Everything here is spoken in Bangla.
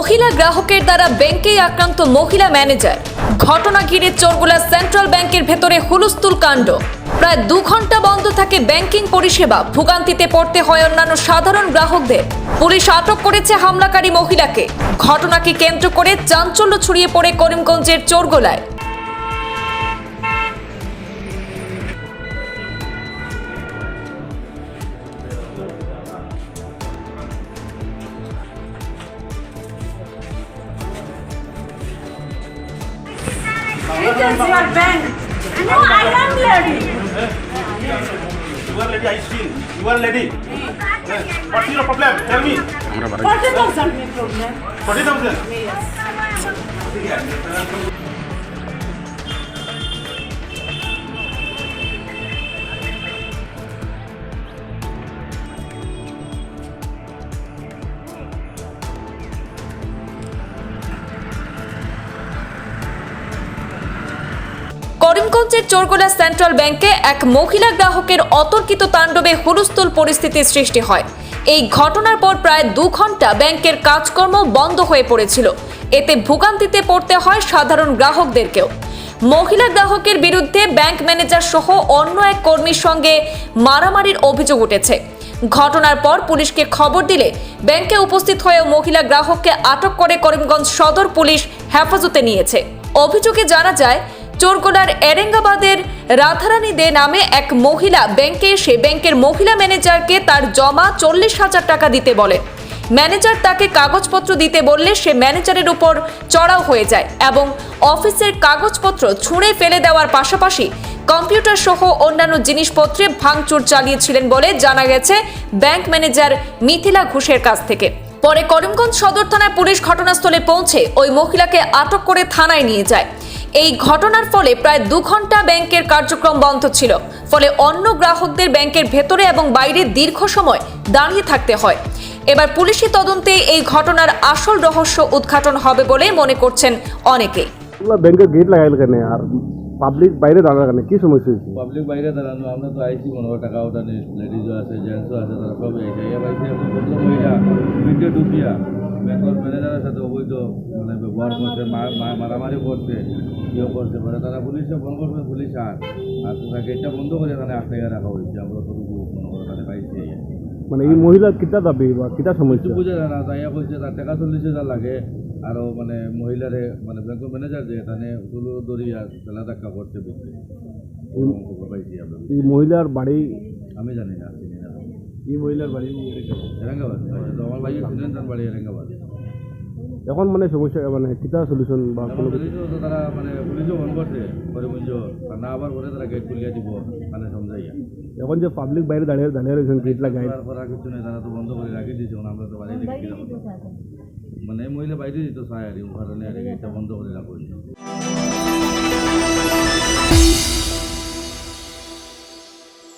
মহিলা গ্রাহকের দ্বারা ব্যাংকেই আক্রান্ত মহিলা ম্যানেজার। ঘটনা ঘিরে চোরগুলা সেন্ট্রাল ব্যাংকের ভেতরে হুলস্থুল কাণ্ড। প্রায় দু ঘণ্টা বন্ধ থাকে ব্যাংকিং পরিষেবা। ভোগান্তিতে পড়তে হয় অন্যান্য সাধারণ গ্রাহকদের। পুলিশ আটক করেছে হামলাকারী মহিলাকে। ঘটনাকে কেন্দ্র করে চাঞ্চল্য ছড়িয়ে পড়ে করিমগঞ্জের চোরগোলায়। details you are banned. No, I am lady. You are lady, I feel. You are lady. What is your problem? Tell me. What is the problem? What is the problem? Yes. করিমগঞ্জের চোরগোলা সেন্ট্রাল ব্যাংকে এক মহিলা গ্রাহকের অতর্কিত তাণ্ডবে হুলস্থুল পরিস্থিতির সৃষ্টি হয়। এই ঘটনার পর প্রায় দু ঘণ্টা ব্যাংকের কাজকর্ম বন্ধ হয়ে পড়েছিল। এতে ভোগান্তিতে পড়তে হয় সাধারণ গ্রাহকদেরকেও। মহিলা গ্রাহকের বিরুদ্ধে ব্যাংক ম্যানেজার সহ অন্য এক কর্মীর সঙ্গে মারামারির অভিযোগ উঠেছে। ঘটনার পর পুলিশকে খবর দিলে ব্যাংকে উপস্থিত হয়ে মহিলা গ্রাহককে আটক করে করিমগঞ্জ সদর পুলিশ হেফাজতে নিয়েছে। অভিযোগে জানা যায় চোরগোলার এরেঙ্গাবাদের রাধারানী দে নামে এক মহিলা ব্যাংকে এসে ব্যাংকের মহিলা ম্যানেজারকে তার জমা চল্লিশ হাজার টাকা দিতে বলে। ম্যানেজার তাকে কাগজপত্র দিতে বললে সে ম্যানেজারের উপর চড়াও হয়ে যায় এবং অফিসের কাগজপত্র ছুঁড়ে ফেলে দেওয়ার পাশাপাশি কম্পিউটার সহ অন্যান্য জিনিসপত্রে ভাঙচুর চালিয়েছিলেন বলে জানা গেছে ব্যাংক ম্যানেজার মিথিলা ঘোষের কাছ থেকে। পরে করিমগঞ্জ সদর থানায় পুলিশ ঘটনাস্থলে পৌঁছে ওই মহিলাকে আটক করে থানায় নিয়ে যায়। এই ঘটনার ফলে প্রায় দু ঘণ্টা ব্যাংকের কার্যক্রম বন্ধ ছিল। ফলে অন্য গ্রাহকদের ব্যাংকের ভেতরে এবং বাইরে দীর্ঘ সময় দাঁড়িয়ে থাকতে হয়। এবার পুলিশি তদন্তে এই ঘটনার আসল রহস্য উদ্ঘাটন হবে বলে মনে করছেন অনেকেই এগুলো ব্যাংকের গেট লাগাইল কেন আর পাবলিক বাইরে দাঁড়ার কেন? কি সমস্যা হয়েছে? পাবলিক বাইরে দাঁড়ানো আমরা তো আইসি মনে হয় টাকা ওটা লেডিজও আছে জেন্টসও আছে তারা সবই আইসে এবার আইসি আমরা বলল মহিলা ভিডিও ঢুকিয়া। ব্যাংকের ম্যানেজারের সাথে অবৈধ মানে ব্যবহার করছে মারামারি করছে ইয়ে করছে পরে তারা পুলিশে ফোন করবে পুলিশ আর আর তারা গেটটা বন্ধ করে তাহলে আটকে রাখা হয়েছে। আমরা তো মনে করো পাইছি। মানে এই মহিলা কিতা দাবি বা কিতা সমস্যা? বুঝে না তাই কইছে তার টাকা চল্লিশ হাজার লাগে। আরও মানে মহিলারে মানে ব্যাংকের ম্যানেজার যে এখানে তুলো দড়িয়া তেলা ধাক্কা পাইছি আমরা। এই মহিলার বাড়ি? আমি জানি না। এই মহিলার বাড়ি এরাঙ্গাবাদ আমার ভাইয়ের ছিলেন তার বাড়ি এরাঙ্গাবাদ। এখন মানে সমস্যা মানে কিতা সলিউশন বা কোনো তো তারা মানে পুলিশও ফোন করছে করে বুঝছ না আবার পরে তারা গেট খুলিয়ে দিব মানে সমঝাইয়া। এখন যে পাবলিক বাইরে দাঁড়িয়ে দাঁড়িয়ে রয়েছেন গেট লাগাই করার কিছু নেই তারা তো বন্ধ করে রাখি দিয়েছে আমরা তো বাড়ি দেখি মানে এই মহিলা বাইরে দিত চায় আর কি, ওখানে আর এটা বন্ধ করে রাখো